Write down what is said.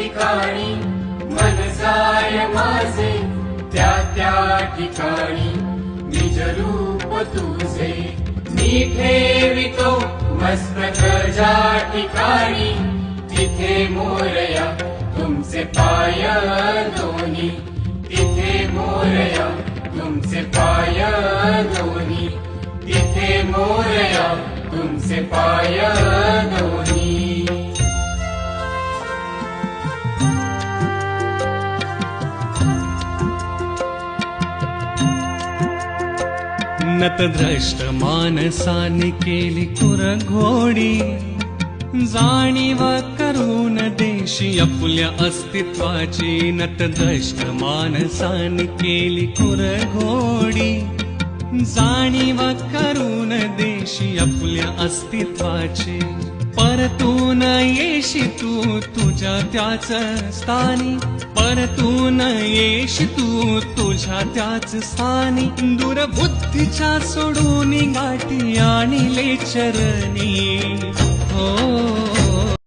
ठिकाणी मन जाय माझे त्या त्या ठिकाणी निज रूप तुझे मी ठेवितो मस्तक ज्या ठिकाणी तिथे मोरया तुमचे पाय दोन्ही तिथे मोरया तुमचे पाय दोन्ही तिथे मोरया तुमचे पाय दोन्ही नतद्रष्ट मानसाने केली कुरघोडी। जाणीव करून देशी आपुल्या अस्तित्वाची नतद्रष्ट मानसाने केली कुरघोडी। जाणीव करून देशी आपुल्या अस्तित्वाची परतून येशी तू तुझ्या त्याच स्थानी. परतून येशी तू तुझ्या त्याच स्थानी. दूरबुद्धीच्या सोडून गाठी आणले चरणी.